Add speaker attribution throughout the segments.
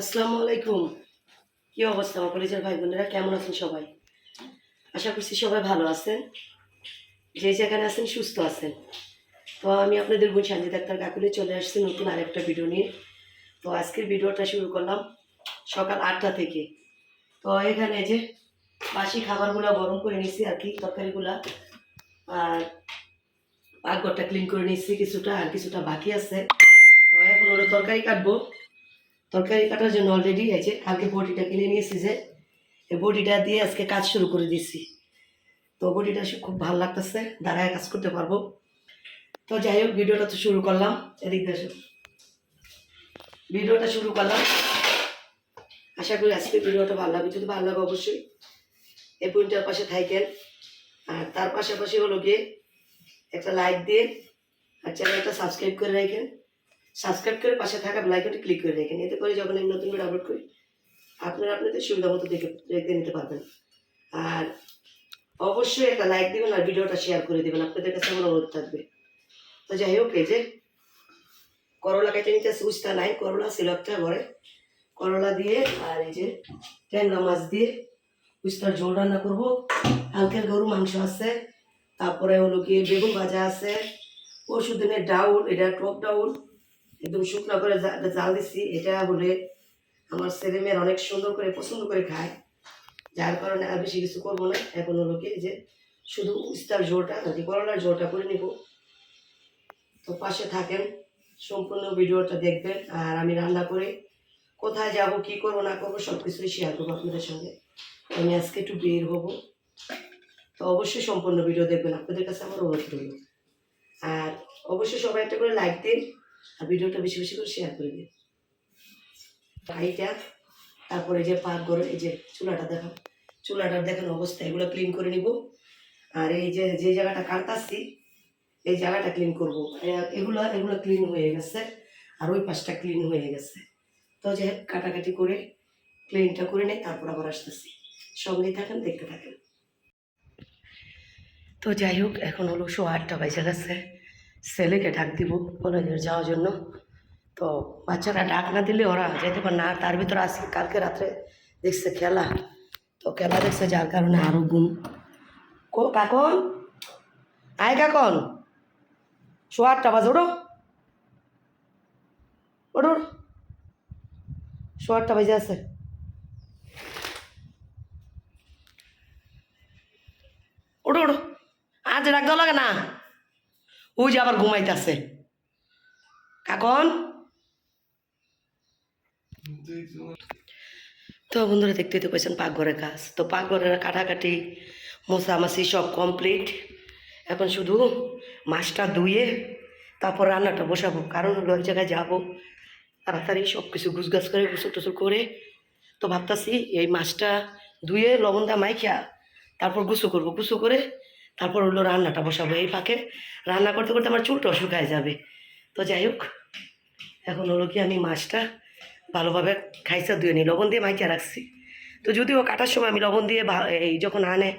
Speaker 1: আসসালামু আলাইকুম। কি অবস্থা আমার কলেজের ভাই বোনেরা? কেমন আছেন সবাই? আশা করছি সবাই ভালো আছেন। যে যেখানে আছেন সুস্থ আছেন। তো আমি আপনাদের বোন সঞ্জিত ডাক্তার কাকুলে চলে আসছি নতুন আরেকটা ভিডিও নিয়ে। তো আজকের ভিডিওটা শুরু করলাম সকাল আটটা থেকে। তো এখানে যে বাসি খাবারগুলো গরম করে নিচ্ছি আর কি, তরকারিগুলা। আর পাকঘরটা ক্লিন করে নিচ্ছি কিছুটা আর কিছুটা বাকি আছে। তো এখন ওরা তরকারি কাটবো। তরকারি কাটার জন্য অলরেডি আছে কালকে বডিটা কিনে নিয়েছি যে এই বডিটা দিয়ে আজকে কাজ শুরু করে দিয়েছি। তো বডিটা খুব ভালো লাগতেছে। দাঁড়ায় কাজ করতে পারব। তো যাই হোক, ভিডিওটা তো শুরু করলাম। এদিক দেশে ভিডিওটা শুরু করলাম। আশা করি আজকে ভিডিওটা ভালো লাগবে। যদি ভালো লাগে অবশ্যই এই পয়েন্টটার পাশে থাকেন আর তার পাশাপাশি হলো গিয়ে একটা লাইক দিয়ে আর চ্যানেলটা সাবস্ক্রাইব করে রাখেন সাবস্ক্রাইব করে পাশে থাকা বেলাইকনটি ক্লিক করে রাখেন। এতে করে যখন আমি নতুন ভিডিও আপলোড করি, আপনারা আপনাদের সুবিধা মতো দেখে দেখে নিতে পারবেন। আর অবশ্যই একটা লাইক দেবেন আর ভিডিওটা শেয়ার করে দেবেন। আপনাদের কাছে আমার অনুরোধ থাকবে। তো যাই হোক, এই যে করলা কেটে নিতে সুচটা নাই, করলা ছিল একটা ঘরে। করলা দিয়ে আর এই যে ট্যাংরা মাছ দিয়ে উস্তার ঝোল রান্না করব। কালকের গরু মাংস আছে, তারপরে হলো কি বেগুন ভাজা আছে দিনের ডাউল, এটা টক ডাউল। একদম শুকনো করে জাল দিচ্ছি এটা হলে আমার ছেলে মেয়ের অনেক সুন্দর করে, পছন্দ করে খায়। যার কারণে আর বেশি কিছু করব না। এখন হলো কি যে শুধু উস্তার জোরটা আর কি করলার ঝোলটা করে নিব। তো পাশে থাকেন, সম্পূর্ণ ভিডিওটা দেখবেন। আর আমি রান্না করে কোথায় যাব, কি করব, না করব সব কিছুই শেয়ার করব আপনাদের সঙ্গে। আমি আজকে একটু বের হব। তো অবশ্যই সম্পূর্ণ ভিডিও দেখবেন। আপনাদের কাছে আমার অনুরোধ রইল। আর অবশ্যই সবাই একটা করে লাইক দিন। আর ভিডিওটা বেশি বেশি করে শেয়ার করে দিন এইটা তারপরে যে পাক করে এই যে চুলাটা দেখো, চুলাটার দেখেন অবস্থা, এগুলো ক্লিন করে নিব। আর এই যে যে জায়গাটা কাটতাছি, এই জায়গাটা ক্লিন করব। এগুলো এগুলো ক্লিন হয়ে গেছে, আর ওই পাশটা ক্লিন হয়ে গেছে। তো যে কাটাকাটি করে ক্লিনটা করে নেই তারপর আবার আসতেছি। সঙ্গেই থাকেন, দেখতে থাকেন। তো যাই হোক, এখন হলো শো আটটা বাজে গেছে। ছেলেকে ডাক দিব কলেজে যাওয়ার জন্য। তো বাচ্চারা ডাক না দিলে ওরা যেতে পারে না। তার ভিতরে আজকে, কালকে রাত্রে দেখছে খেলা। তো খেলা দেখছে যার কারণে আরও ঘুম কাকন? আয় কাকন। শো আটটা বাজে ওড়ো ওড়ো। শো আটটা বাজে আছে। ওড়ো ওড়ো আজ রাখ দেওয়া লাগে না। ওই যে আবার ঘুমাইতেছে। কাকন? তো বন্ধুরা দেখতে তো পেয়েছেন পাকঘরের কাজ। তো পাকঘরের কাটাকাটি, মোছামাছি সব কমপ্লিট এখন শুধু মাছটা ধুয়ে তারপর রান্নাটা বসাবো। কারণ হলো এক জায়গায় যাব, তাড়াতাড়ি সব কিছু গুছগাছ করে গুছল টুসল করে। তো ভাবতাছি এই মাছটা ধুয়ে লবণ দা মাইখা তারপর গুছু করব। গুছু করে তারপর হলো রান্নাটা বসাবো এই ফাঁকে। রান্না করতে করতে আমার চুলটাও শুকায় যাবে। তো যাই হোক, এখন হলো কি আমি মাছটা ভালোভাবে খাইসা ধুয়ে নিই। লবণ দিয়ে মাইকে রাখছি। তো যদিও কাটার সময় আমি লবণ দিয়ে এই যখন আনে,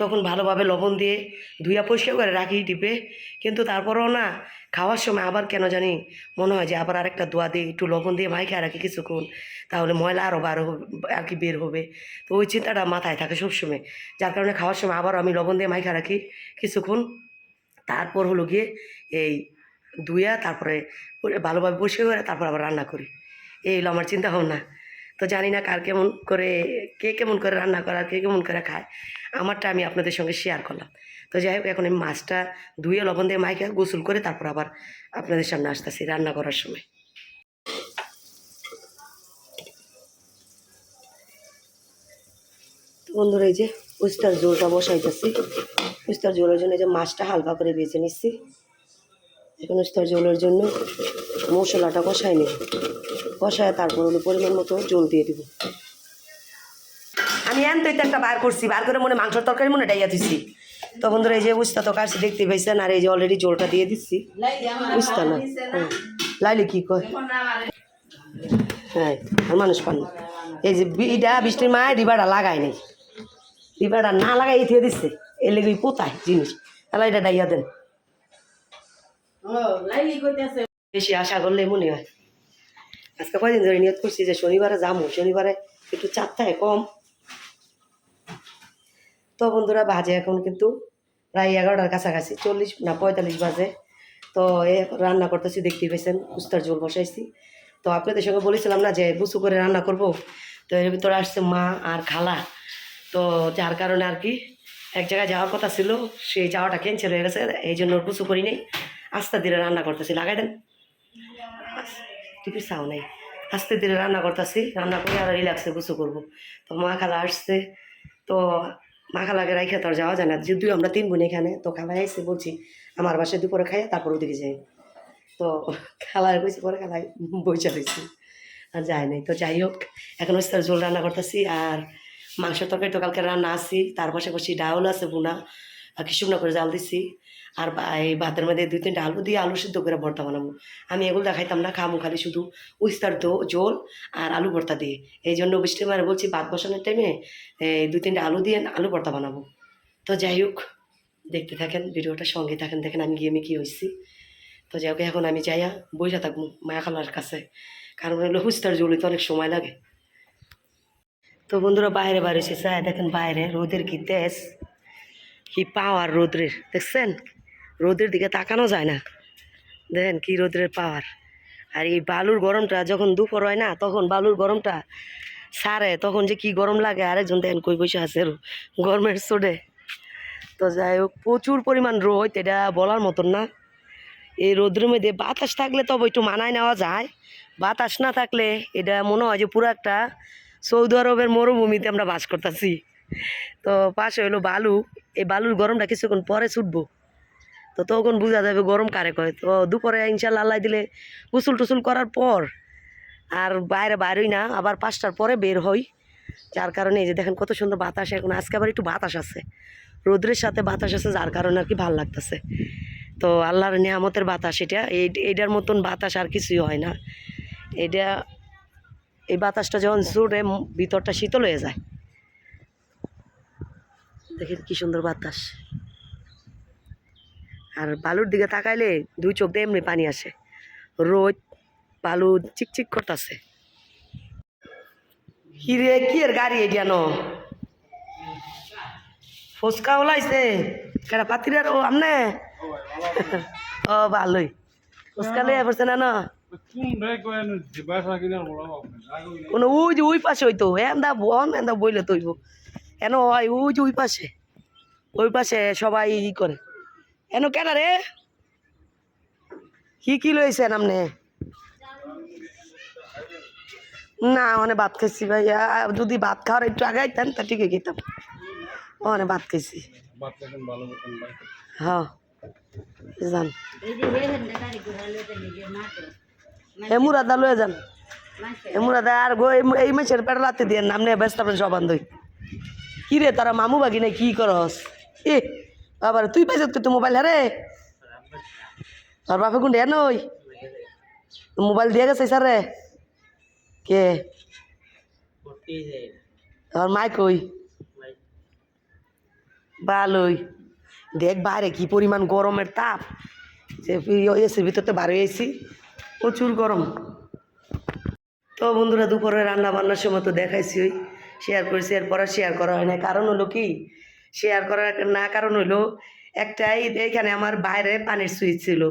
Speaker 1: তখন ভালোভাবে লবণ দিয়ে ধুইয়া পরিষ্কার করে রাখি ডিপে। কিন্তু তারপরেও না, খাওয়ার সময় আবার কেন জানি মনে হয় যে আবার আরেকটা দোয়া দিয়ে একটু লবণ দিয়ে মাইকা রাখি কিছুক্ষণ, তাহলে ময়লা আরও বার আর কি বের হবে। তো ওই চিন্তাটা মাথায় থাকে সবসময়। যার কারণে খাওয়ার সময় আবার আমি লবণ দিয়ে মাইকা রাখি কিছুক্ষণ। তারপর হলো গিয়ে এই ধুইয়া তারপরে ভালোভাবে পরিষ্কার করে তারপর আবার রান্না করি। এই হলো আমার চিন্তা ভাবনা। তো জানি না কার কেমন করে, কে কেমন করে রান্না করার কে কেমন করে খায়। আমারটা আমি আপনাদের সঙ্গে শেয়ার করলাম। তো যাই হোক, এখন আমি মাছটা ধুয়ে লবণ দিয়ে মাইকে গোসল করে তারপর আবার আপনাদের সামনে আসতেছি রান্না করার সময়। বন্ধুরা, এই যে উস্তার জোলটা বসাইতেছি। উস্তার জোলের জন্য এই যে মাছটা হালকা করে বেছে নিচ্ছি। এখন উস্তার জোলের জন্য মশলাটা কষাই নিই কষায় তারপর হলো পরিমাণ মতো জল দিয়ে দিব। আমি এন তো একটা বার করছি বার করে মনে মাংসের তরকারি মনে ডাইয়া দিচ্ছি তো বন্ধুরা এই যে উস্তা তো কাটছি দেখতে পাইছেন আর এই যে অলরেডি জলটা দিয়ে দিচ্ছি। উস্তা না হুম। লাইলে কি কয়? হ্যাঁ আর মানুষ পান না। এই যে বিটা বৃষ্টির মায় ডিবাটা লাগায় নাই। ডিবাটা না লাগাই দিয়ে দিচ্ছে। এর লেগে পোতায় জিনিস। তাহলে এটা ডাইয়া দেন। বেশি আশা করলে মনে হয়। আজকে কয়দিন ধরে নিয়ত করছি যে শনিবারে যাব শনিবারে একটু থাকে কম। তো বন্ধুরা, বাজে এখন কিন্তু প্রায় এগারোটার কাছাকাছি, চল্লিশ না পঁয়তাল্লিশ বাজে। তো এ রান্না করতেছি দেখতে পেয়েছেন কুস্তার ঝোল বসাইছি। তো আপনাদের সঙ্গে বলেছিলাম না যে বুসু করে রান্না করব? তো এর ভিতরে আসছে মা আর খালা। তো যার কারণে আর কি এক জায়গায় যাওয়ার কথা ছিল, সেই যাওয়াটা ক্যান্সেল হয়ে গেছে এই জন্য বুসু করি নেই। আস্তে ধীরে রান্না করতেছি, লাগাই দেন। টিপির চাও নাই। আস্তে ধীরে রান্না করতেছি, রান্না করে আর রিল্যাক্সে গুছু করব। তো মা খালা আসছে, তো মা খালাকে রাইখে তো আর যাওয়া যায় না। যদিও আমরা তিন বোন এখানে, তো খালা এসে বলছি, আমার বাসায় দুপুরে খাই তারপর ওদিকে যাই। তো খালার কইছি, পরে খালাই বইচা রয়েছি আর যায় নাই। তো যাই হোক, এখন হচ্ছে তার ঝোল রান্না করতেছি। আর মাংসের তরকারি তো কালকে রান্না আছি তার পাশাপাশি ডাউল আছে বোনা। আর কি শুকনো করে জাল দিছি। আর এই ভাতের মধ্যে দুই তিনটা আলু দিয়ে আলু সিদ্ধ করে ভর্তা বানাবো। আমি এগুলো দেখাইতাম না, খামু খালি শুধু উস্তার দো, জোল আর আলু ভর্তা দিয়ে। এই জন্য বৃষ্টি মারে বলছি, ভাত বসানোর টাইমে এই দুই তিনটা আলু দিয়ে আলু ভর্তা বানাবো। তো যাই হোক, দেখতে থাকেন, ভিডিওটা সঙ্গে থাকেন, দেখেন আমি গিয়ে আমি কী হয়েছি তো যাই হোক, এখন আমি যাইয়া বইটা থাকব মায়া খালার কাছে। কারণ হলো হুস্তার তো অনেক সময় লাগে। তো বন্ধুরা, বাইরে বাইরে এসে চায় দেখেন বাইরে, রোদের কি তেজ। কি পাওয়ার রোদ্রের, দেখছেন? রোদের দিকে তাকানো যায় না। দেখেন কি রোদ্রের পাওয়ার আর এই বালুর গরমটা যখন দুপুর হয় না, তখন বালুর গরমটা সারে, তখন যে কি গরম লাগে? আরেকজন দেখেন কই বসে আছে গরমের সোডে তো যাই হোক, প্রচুর পরিমাণ রোদ, এটা বলার মতন না। এই রোদ্রের মধ্যে বাতাস থাকলে তবে একটু মানায় নেওয়া যায়। বাতাস না থাকলে এটা মনে হয় যে পুরো একটা সৌদি আরবের মরুভূমিতে আমরা বাস করতেছি। তো পাশে হলো বালু এই বালুর গরমটা কিছুক্ষণ পরে ছুটবো। তো তখন বোঝা যাবে গরম কারে কয়। তো দুপুরে ইনশাল্লাহ আল্লাহ দিলে গুসুল টুসুল করার পর আর বাইরে বাইরেই না, আবার পাঁচটার পরে বের হই। যার কারণে এই যে দেখেন কত সুন্দর বাতাস, এখন আজকে আবার একটু বাতাস আছে। রোদ্রের সাথে বাতাস আছে, যার কারণে আর কি ভালো লাগতেছে। তো আল্লাহর নিয়ামতের বাতাস এটা, এই এইটার মতন বাতাস আর কিছুই হয় না। এটা, এই বাতাসটা যখন জোরে ভিতরটা শীতল হয়ে যায় দেখেন কি সুন্দর বাতাস। আর বালুর দিকে তাকাইলে দুই চোখ দিয়ে এমনি পানি আসে। রোদ, বালু চিকচিক করতেছে। হিরে, কি এর গাড়ি এটা ন ফুচকা ওলাইছে। কেডা পাতিরার ও আমনে? ও ভালোই ফুচকা লইয়া পড়ছে না না? কোনো ওই যে ওই পাশে হইতো। এন্দা বন, এন্দা বইলে তৈব। এন হয় ওই যে ওই পাশে ওই পাশে সবাই ই করে। এন কেন রে? কি কি লইছেন আপনি না? মানে ভাত খাইছি ভাই যদি ভাত খাওয়ার একটু আগে আইতেন তা ঠিকই খেতাম। মানে ভাত খাইছি। হ্যাঁ। যান। এ মুরাদা লয়ে যান। এ মুরাদা আর গো এই- মাসের পেট লাতে দিয়ে নাম নিয়ে ব্যস্ত আপনার সব আন্দই। কি রে তারা মামু বাগি নাই, কি করস? এ, বাবার, তুই পাইছ তুই মোবাইল হারে তোর বাপে কোন ডে নই? মোবাইল দিয়ে গেছে স্যার। রে কে? তোর মাই কই? ভালোই দেখ বাইরে কি পরিমাণ গরমের তাপ। যে এসির ভিতর তো বার হয়েছি প্রচুর গরম। তো বন্ধুরা, দুপুরে রান্না বান্নার সময় তো দেখাইছি ওই। শেয়ার করেছি এরপর শেয়ার করা হয় না কারণ হলো কি? শেয়ার করার না কারণ হলো একটাই এইখানে আমার বাইরে পানির সুইচ ছিল,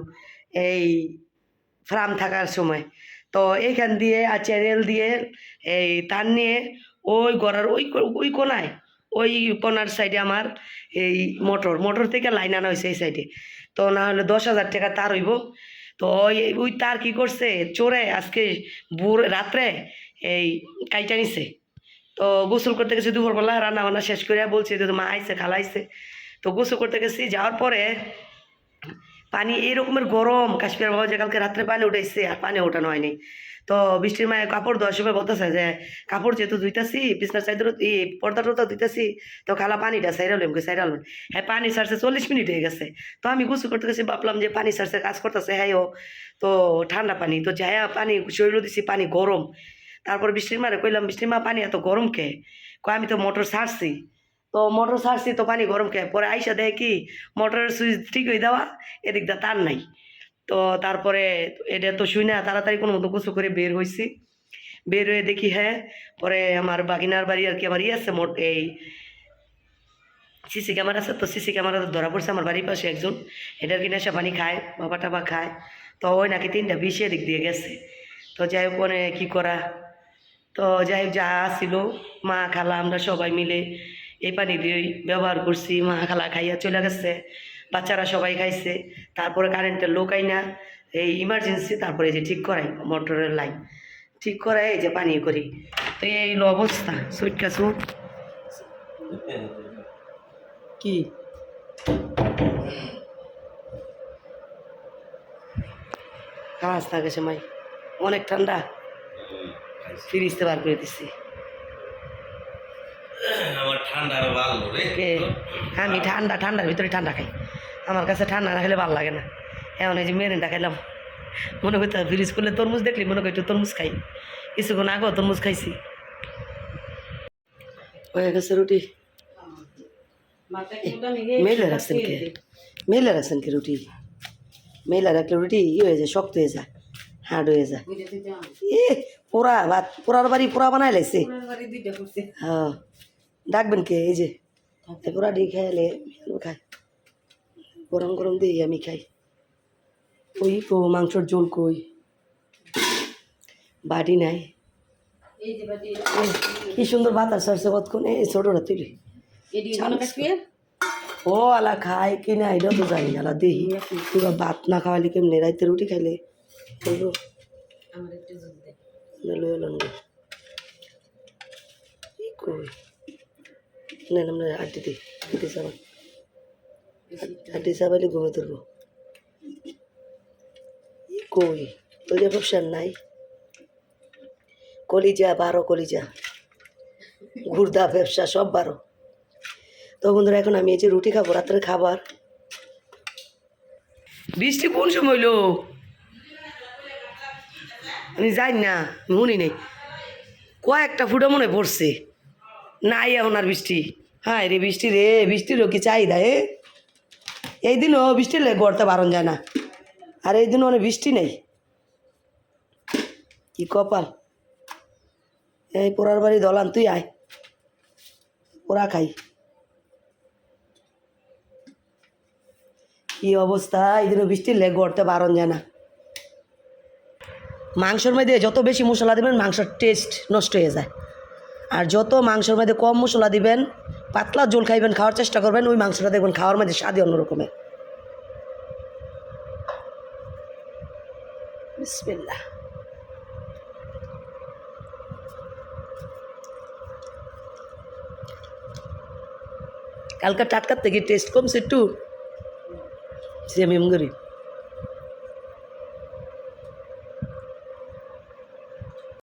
Speaker 1: এই ফার্ম থাকার সময়। তো এইখান দিয়ে আর চ্যানেল দিয়ে এই তার নিয়ে ওই গড়ার ওই ওই কোনায়, ওই কোনার সাইডে আমার এই মোটর মোটর থেকে লাইন আনা হয়েছে এই সাইডে তো না হলে দশ হাজার টাকা তার হইব। তো ওই ওই তার কি করছে? চোরে আজকে বুড় রাত্রে এই কাইটা নিছে। তো গোসল করতে গেছি দুপুর দুপুরবেলা রান্না বান্না শেষ করে বলছি যে মা আইসে খালা আইছে। তো গোসল করতে গেছি, যাওয়ার পরে পানি এইরকমের গরম কাশ্মীর বাবা যে কালকে রাত্রে পানি উঠাইছে, আর পানি ওঠানো হয়নি। তো বৃষ্টির মায়ে কাপড় দেওয়ার সময় বলতেছে যে, কাপড় যেহেতু ধুইতাছি, বিছনার চাইদের ই পর্দা টর্দা ধুইতাছি, তো খালা পানিটা সাইরাল এমকে সাইরাল হ্যাঁ পানি সারছে চল্লিশ মিনিট হয়ে গেছে। তো আমি গোসল করতে গেছি, ভাবলাম যে পানি সারছে কাজ করতেছে হ্যাঁ তো ঠান্ডা পানি, তো যাই পানি শরীর দিছি, পানি গরম। তারপর বৃষ্টির মারে কইলাম বৃষ্টির মা, পানি এত গরম কে? কয়, আমি তো মোটর ছাড়ছি তো মোটর সারছি তো পানি গরম কে? পরে আইসা দেয় কি, মোটরের সুইচ ঠিক হয়ে দেওয়া এদিক দা তার নাই। তো তারপরে এটা তো শুই না, তাড়াতাড়ি কোনো মতো গোসল করে বের হয়েছি বের হয়ে দেখি হ্যাঁ পরে আমার বাগিনার বাড়ি আর কি আমার ইয়ে আছে, মোট এই সিসি ক্যামেরা আছে। তো সিসি ক্যামেরা ধরা পড়ছে আমার বাড়ির পাশে একজন। এটার কিনে নেশা পানি খায়, বাবা টাবা খায়। তো ওই নাকি তিনটা বিষে দিক দিয়ে গেছে। তো যাই হোক কী করা? তো যাই যা ছিল, মা খালা আমরা সবাই মিলে এই পানি দিয়েই ব্যবহার করছি, মা খালা খাইয়া চলে গেছে, বাচ্চারা সবাই খাইছে, তারপরে কারেন্টের লোক না এই ইমার্জেন্সি তারপরে এই যে ঠিক করাই, মোটরের লাইন ঠিক করাই, এই যে পানি করি। তো এই অবস্থা, সুইট কাছু কি? কাজ থাকে সময় অনেক ঠান্ডা। ফ্রিজতে বার করে দিচ্ছি
Speaker 2: আমার ঠান্ডা আরও ভালো রে।
Speaker 1: আমি ঠান্ডা ঠান্ডার ভিতরে ঠান্ডা খাই। আমার কাছে ঠান্ডা না খেলে ভালো লাগে না। এমন এই যে মেরিনটা খাইলাম মনে করতে ফ্রিজ করলে তরমুজ দেখলি? মনে করি একটু তরমুজ খাই। কিছুক্ষণ আগেও তরমুজ খাইছি। হয়ে গেছে রুটি। মেলে রাখছেন কে? মেলে রাখছেন কি রুটি? মেলে রাখলে রুটি ই হয়ে যায় শক্ত হয়ে যায়। হার্ড হয়ে যায়। এ পোড়া ভাত পোড়ার বাড়ি পোড়া বানাই লাইছে। হ্যাঁ। ডাকবেন কে? এই যে পোড়া দিয়ে খাইলে খাই গরম গরম দিই আমি খাই। ওই কো মাংসর ঝোল কই? বাড়ি নাই। কি সুন্দর ভাত আর সরষে কতক্ষণ? এই ছোটটা তুলি ও আলা খায় কি না এটা তো জানি আলা দেখি পুরো ভাত না খাওয়ালে কেমনে? রাইতে রুটি খাইলে বলব না লয়ে এলাম গো। কি কই? না আমরা আড্ডি দিই আড্ডি সাবান আড্ডি সাবাইলে ঘুমে ধরবো কই? ওই যে ব্যবসার নাই। কলিজা বারো কলিজা। ঘুরদা ব্যবসা সব বারো। তো বন্ধুরা এখন আমি এই যে রুটি খাব রাত্রে খাবার। বৃষ্টি কোন সময় হইল আমি যাই না মনে নেই। কয়েকটা ফুটো মনে পড়ছে। নাই এখন আর বৃষ্টি। হ্যাঁ রে বৃষ্টি রে, বৃষ্টিরও কি চাহিদা, এ? এই দিনও বৃষ্টি লে গড়তে বারণ যায় না। আর এই দিনও অনেক বৃষ্টি নেই। কি কপাল। এই পোড়ার বাড়ি দলান, তুই আয়। পোড়া খাই। কি অবস্থা, এই দিনও বৃষ্টির লেগ গড়তে বারণ যায় না। মাংসর মধ্যে যত বেশি মশলা দিবেন, মাংসের টেস্ট নষ্ট হয়ে যায়। আর যত মাংসের মধ্যে কম মশলা দিবেন, পাতলা জল খাইবেন, খাওয়ার চেষ্টা করবেন, ওই মাংসটা দেখবেন খাওয়ার মধ্যে স্বাদই অন্যরকমের বিসমিল্লাহ। কালকে টাটকার থেকে টেস্ট কমছে একটু। আমি এমন করি।